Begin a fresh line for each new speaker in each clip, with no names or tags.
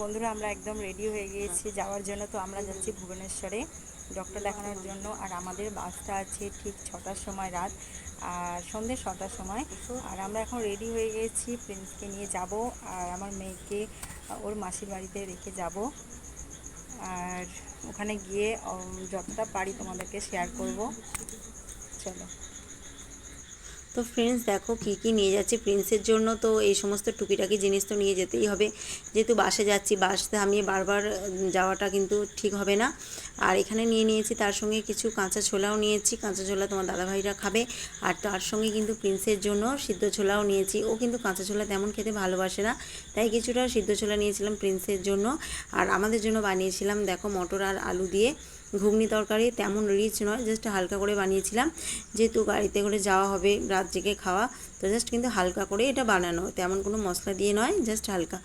বন্ধুরা, আমরা একদম রেডি হয়ে গিয়েছি যাওয়ার জন্য। তো আমরা যাচ্ছি ভুবনেশ্বরে ডক্টর দেখানোর জন্য। আর আমাদের বাসটা আছে ঠিক ছটার সময় রাত, আর সন্ধ্যে ছটার সময়। আর আমরা এখন রেডি হয়ে গেছি প্রিন্সকে নিয়ে যাব, আর আমার মেয়েকে ওর মাসির বাড়িতে রেখে যাব। আর ওখানে গিয়ে যতটা পারি তোমাদেরকে শেয়ার করব। চলো।
তো ফ্রেন্ডস দেখো কী কী নিয়ে যাচ্ছি। প্রিন্সের জন্য তো এই সমস্ত টুকিটাকি জিনিস তো নিয়ে যেতেই হবে। যেহেতু বাসে যাচ্ছি, বাস থামিয়ে বারবার যাওয়াটা কিন্তু ঠিক হবে না। আর এখানে নিয়ে নিয়েছি, তার সঙ্গে কিছু কাঁচা ছোলাও নিয়েছি। কাঁচা ছোলা তোমার দাদাভাইরা খাবে। আর তার সঙ্গে কিন্তু প্রিন্সের জন্য সিদ্ধ ছোলাও নিয়েছি। ও কিন্তু কাঁচা ছোলা তেমন খেতে ভালোবাসে না। তাই কিছুটা সিদ্ধ ছোলা নিয়েছিলাম প্রিন্সের জন্য। আর আমাদের জন্য বানিয়েছিলাম, দেখো মটর আর আলু দিয়ে। ঘুগনি তরকারি তেমন রিচ নয় জাস্ট হালকা করে বানিয়েছিলাম। যেহেতু গাড়িতে করে যাওয়া হবে, রাত জেগে খাওয়া, তো জাস্ট কিন্তু হালকা করে এটা বানানো। তেমন কোনো মশলা দিয়ে নয় জাস্ট হালকা।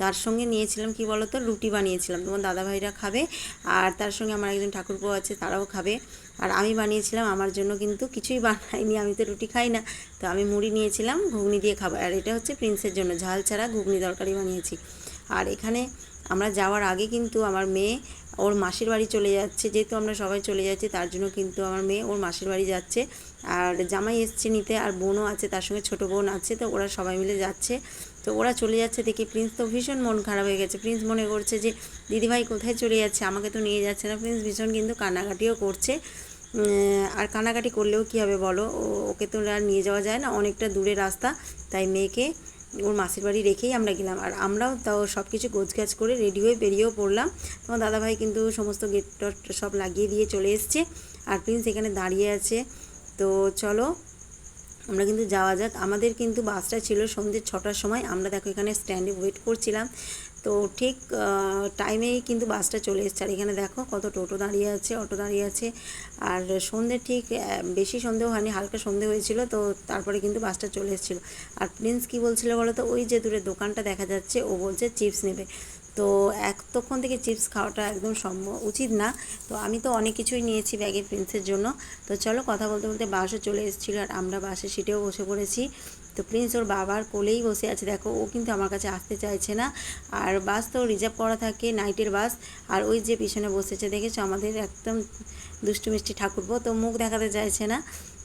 তার সঙ্গে নিয়েছিলাম, কি বলতো, রুটি বানিয়েছিলাম। তোমার দাদাভাইরা খাবে, আর তার সঙ্গে আমার একজন ঠাকুরপো আছে, তারাও খাবে। আর আমি বানিয়েছিলাম, আমার জন্য কিন্তু কিছুই বানাইনি, আমি তো রুটি খাই না। তো আমি মুড়ি নিয়েছিলাম, ঘুগনি দিয়ে খাব আর এটা হচ্ছে প্রিন্সের জন্য, ঝাল ছাড়া ঘুগনি তরকারি বানিয়েছি। আর এখানে আমরা যাওয়ার আগে কিন্তু আমার মেয়ে ওর মাসির বাড়ি চলে যাচ্ছে, যেহেতু আমরা সবাই চলে যাচ্ছি, তার জন্য কিন্তু আমার মেয়ে ওর মাসির বাড়ি যাচ্ছে। আর জামাই এসছে নিতে, আর বোনও আছে, তার সঙ্গে ছোটো বোন আছে, তো ওরা সবাই মিলে যাচ্ছে। তো ওরা চলে যাচ্ছে দেখি, প্রিন্স তো ভীষণ মন খারাপ হয়ে গেছে। প্রিন্স মনে করছে যে, দিদিভাই কোথায় চলে যাচ্ছে? আমাকে তো নিয়ে যাচ্ছে না। প্রিন্স ভীষণ কিন্তু কান্নাকাটিও করছে। আর কান্নাকাটি করলেও কী হবে বলো? ওকে তো আর নিয়ে যাওয়া যায় না, অনেকটা দূরে রাস্তা, তাই মেয়েকে ওর মাসির বাড়ি রেখেই আমরা গেলাম। আর আমরাও তাও সব কিছু গোছগাছ করে রেডি হয়ে বেরিয়েও পড়লাম। তোমার দাদাভাই কিন্তু সমস্ত গেট টট সব লাগিয়ে দিয়ে চলে এসছে। আর প্রিন্স এখানে দাঁড়িয়ে আছে। তো চলো, আমরা কিন্তু যাওয়া যাক। আমাদের কিন্তু বাসটা ছিল সন্ধ্যে ছটার সময়। আমরা দেখো এখানে স্ট্যান্ডে ওয়েট করছিলাম। তো ঠিক টাইমেই কিন্তু বাসটা চলে এসছে। আর এখানে দেখো কত টোটো দাঁড়িয়ে আছে, অটো দাঁড়িয়ে আছে। আর সন্ধে ঠিক বেশি সন্দেহ হয়নি, হালকা সন্ধে হয়েছিল, তো তারপরে কিন্তু বাসটা চলে এসেছিল। আর প্রিন্স কী বলছিল বলো তো? ওই যে দূরে দোকানটা দেখা যাচ্ছে, ও বলছে চিপস নেবে। তো এতক্ষণ থেকে চিপস খাওয়াটা একদম সম্ভব উচিত না। তো আমি তো অনেক কিছুই নিয়েছি ব্যাগে প্রিন্সের জন্য। তো চলো কথা বলতে বলতে বাসও চলে এসেছিল আর আমরা বাসের সিটেও বসে পড়েছি। তো প্রিন্স ওর বাবার কোলেই বসে আছে। দেখো, ও কিন্তু আমার কাছে আসতে চাইছে না। আর বাস তো রিজার্ভ করা থাকে, নাইটের বাস। আর ওই যে পিছনে বসেছে, দেখেছ? আমাদের একদম দুষ্টু মিষ্টি ঠাকুরপো। তো মুখ দেখাতে চাইছে না।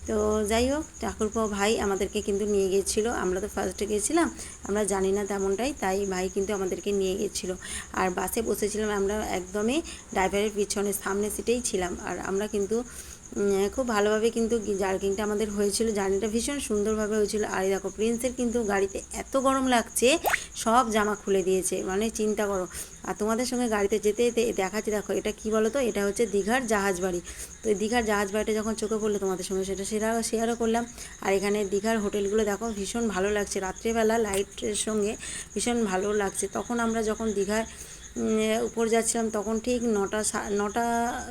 তো যাই হোক, ঠাকুরপো ভাই আমাদেরকে কিন্তু নিয়ে গিয়েছিল। আমরা তো ফার্স্টে গিয়েছিলাম, আমরা জানি না তেমনটাই, তাই ভাই কিন্তু আমাদেরকে নিয়ে গিয়েছিল। আর বাসে বসেছিলাম, আমরা একদমই ড্রাইভারের পিছনে, সামনে সিটেই ছিলাম। আর আমরা কিন্তু খুব ভালোভাবে কিন্তু জার্কিংটা আমাদের হয়েছিল। জার্নিটা ভীষণ সুন্দরভাবে হয়েছিল। আর দেখো, প্রিন্সের কিন্তু গাড়িতে এত গরম লাগছে, সব জামা খুলে দিয়েছে। মানে চিন্তা করো। আর তোমাদের সঙ্গে গাড়িতে যেতে যেতে দেখাচ্ছি, দেখো, এটা কি বলো তো এটা হচ্ছে দীঘার জাহাজ বাড়ি। তো দীঘার জাহাজ বাড়িটা যখন চোখে পড়ল তোমাদের সঙ্গে, সেটা সেরা, শেয়ারও করলাম। আর এখানে দীঘার হোটেলগুলো দেখো, ভীষণ ভালো লাগছে। রাত্রেবেলা লাইটের সঙ্গে ভীষণ ভালো লাগছে। তখন আমরা যখন দীঘায় উপর যাচ্ছিলাম, তখন ঠিক নটা নটা,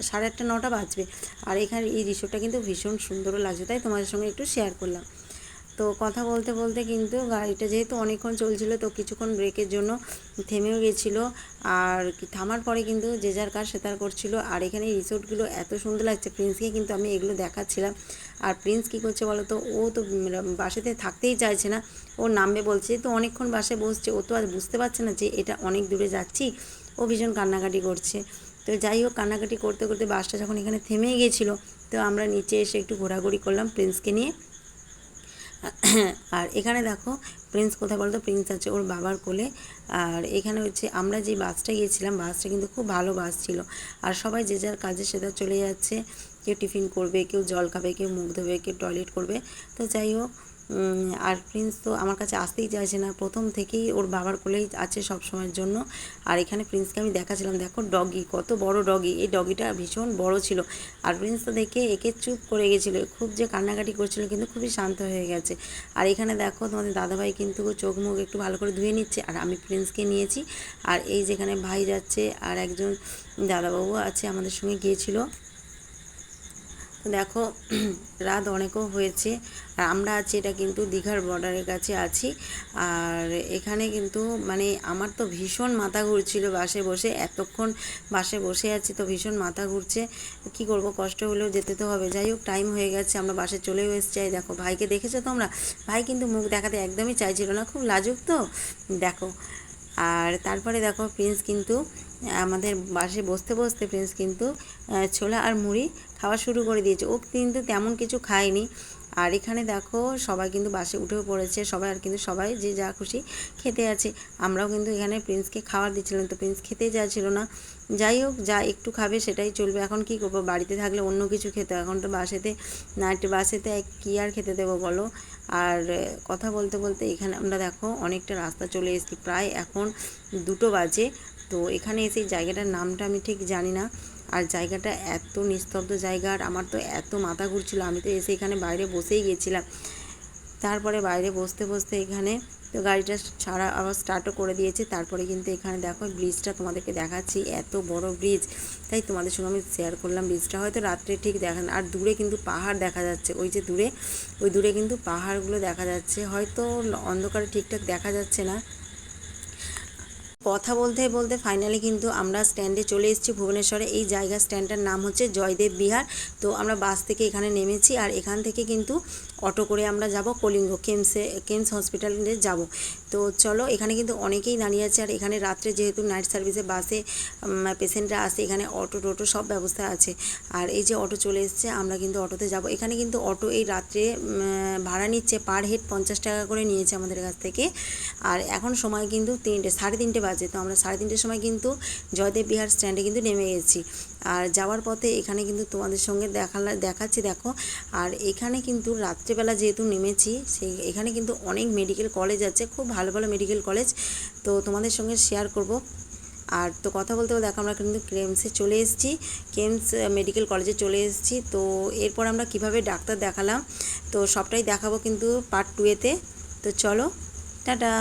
সাড়ে আটটা, নটা বাজবে। আর এখানে এই রিসোর্টটা কিন্তু ভীষণ সুন্দরও লাগছে, তাই তোমাদের সঙ্গে একটু শেয়ার করলাম। তো কথা বলতে বলতে কিন্তু গাড়িটা যেহেতু অনেকক্ষণ চলছিল, তো কিছুক্ষণ ব্রেকের জন্য থেমেও গেছিল। আর থামার পরে কিন্তু যে যার কাজ সে তার করছিল। আর এখানে রিসোর্টগুলো এত সুন্দর লাগছে, প্রিন্সকে কিন্তু আমি এগুলো দেখাচ্ছিলাম। আর প্রিন্স কী করছে বলো তো? ও তো বাসাতে থাকতেই চাইছে না। ও নামবে বলছে, তো অনেকক্ষণ বাসে বসছে। ও তো আর বুঝতে পারছে না যে এটা অনেক দূরে যাচ্ছি। ও ভীষণ কান্নাকাটি করছে। তো যাই হোক, কান্নাকাটি করতে করতে বাসটা যখন এখানে থেমেই গেছিল, তো আমরা নিচে এসে একটু ঘোরাঘুরি করলাম প্রিন্সকে নিয়ে। আর এখানে দেখো প্রিন্স কোথায় বলতো? প্রিন্স আছে ওর বাবার কোলে। আর এখানে হচ্ছে আমরা যে বাসটা গিয়েছিলাম বাসটা কিন্তু খুব ভালো বাস ছিল। আর সবাই যে যার কাজে সেটা চলে যাচ্ছে। কেউ টিফিন করবে, কেউ জল খাবে, কেউ মুখ ধোবে, কেউ টয়লেট করবে। তো যাই হোক আর প্রিন্স তো আমার কাছে আসতেই চাইছে না। প্রথম থেকেই ওর বাবার কোলেই আছে সব সময়ের জন্য। আর এখানে প্রিন্সকে আমি দেখাছিলাম, দেখো ডগি কত বড় ডগি এই ডগিটা ভীষণ বড় ছিল। আর প্রিন্স তো দেখে একে চুপ করে গেছিল। খুব যে কান্নাকাটি করছিল, কিন্তু খুবই শান্ত হয়ে গেছে। আর এখানে দেখো তোমাদের দাদাভাই কিন্তু চোখ মুখ একটু ভালো করে ধুয়ে নিচ্ছে। আর আমি প্রিন্সকে নিয়েছি। আর এই যেখানে ভাই যাচ্ছে, আর একজন দাদাবাবু আছে আমাদের সঙ্গে গিয়েছিল। দেখো, রাত অনেকও হয়েছে। আর আমরা আছি, এটা কিন্তু দীঘার বর্ডারের কাছে আছি। আর এখানে কিন্তু মানে আমার তো ভীষণ মাথা ঘুরছিল বাসে বসে। এতক্ষণ বাসে বসে আছি তো ভীষণ মাথা ঘুরছে। কি করব, কষ্ট হলেও যেতে তো হবে। যাই হোক টাইম হয়ে গেছে, আমরা বাসে চলেও এসেছি। দেখো, ভাইকে দেখেছ তোমরা? ভাই কিন্তু মুখ দেখাতে একদমই চাইছিল না, খুব লাজুক তো? দেখো, আর তারপরে দেখো প্রিন্স কিন্তু আমাদের বাসে বসতে বসতে প্রিন্স কিন্তু ছোলা আর মুড়ি খাওয়া শুরু করে দিয়েছে। ও কিন্তু তেমন কিছু খায়নি। আর এখানে দেখো, সবাই কিন্তু বাসে উঠেও পড়েছে। সবাই আর কিন্তু সবাই যে যা খুশি খেতে আছে। আমরাও কিন্তু এখানে প্রিন্সকে খাবার দিচ্ছিলাম, তো প্রিন্স খেতেই যাচ্ছিল না। যাই হোক, যা একটু খাবে সেটাই চলবে। এখন কি করব? বাড়িতে থাকলে অন্য কিছু খেতে এখন তো বাসেতে নাইট বাসেতে কী আর খেতে দেবো বলো? আর কথা বলতে বলতে এখানে আমরা দেখো, অনেকটা রাস্তা চলে এসেছি। প্রায় এখন দুটো বাজে। তো এখানে এসে জায়গাটার নামটা আমি ঠিক জানি না। আর জায়গাটা এত নিস্তব্ধ জায়গা আর আমার তো এত মাথা ঘুরছিল। আমি তো এসে এখানে বাইরে বসেই গেছিলাম। তারপরে বাইরে বসতে বসতে এখানে তো গাড়িটা ছাড়া আবার স্টার্টও করে দিয়েছে। তারপরে কিন্তু এখানে দেখো ব্রিজটা তোমাদেরকে দেখাচ্ছি। এত বড় ব্রিজ তাই তোমাদের সঙ্গে আমি শেয়ার করলাম ব্রিজটা হয়তো রাত্রে ঠিক দেখেন আর দূরে কিন্তু পাহাড় দেখা যাচ্ছে। ওই যে দূরে, ওই দূরে কিন্তু পাহাড়গুলো দেখা যাচ্ছে। হয়তো অন্ধকারে ঠিকঠাক দেখা যাচ্ছে না। কথা বলতে বলতে ফাইনালি কিন্তু আমরা স্ট্যান্ডে চলে এসেছি ভুবনেশ্বরে। এই জায়গা স্ট্যান্ডটার নাম হচ্ছে জয়দেব বিহার। তো আমরা বাস থেকে এখানে নেমেছি আর এখান থেকে কিন্তু অটো করে আমরা যাব কলিঙ্গ কেমসে কেমস হসপিটালে যাব। তো চলো এখানে কিন্তু অনেকেই দাঁড়িয়ে আছে আর এখানে রাত্রে যেহেতু নাইট সার্ভিসে বাসে পেশেন্টরা আসে, এখানে অটো টোটো সব ব্যবস্থা আছে। আর এই যে অটো চলে এসছে, আমরা কিন্তু অটোতে যাব। এখানে কিন্তু অটো এই রাত্রে ভাড়া নিচ্ছে পার হেড পঞ্চাশ টাকা করে নিয়েছে আমাদের কাছ থেকে। আর এখন সময় কিন্তু তিনটে, সাড়ে তিনটে বাজে। তো আমরা সাড়ে তিনটের সময় কিন্তু জয়দেব বিহার স্ট্যান্ডে কিন্তু নেমে গেছি। আর যাওয়ার পথে এখানে কিন্তু তোমাদের সঙ্গে দেখালা, দেখাচ্ছি দেখো। আর এখানে কিন্তু রাত্রেবেলা যেহেতু নেমেছি, সেই এখানে কিন্তু অনেক মেডিকেল কলেজ আছে, খুব ভালো ভালো মেডিকেল কলেজ তো তোমাদের সঙ্গে শেয়ার করব। আর তো কথা বলতে বলতে দেখো আমরা কিন্তু কেমসে চলে এসেছি। কেমস মেডিকেল কলেজে চলে এসেছি। তো এরপর আমরা কীভাবে ডাক্তার দেখালাম, তো সবটাই দেখাবো কিন্তু পার্ট টুয়েতে তো চলো, টাটা!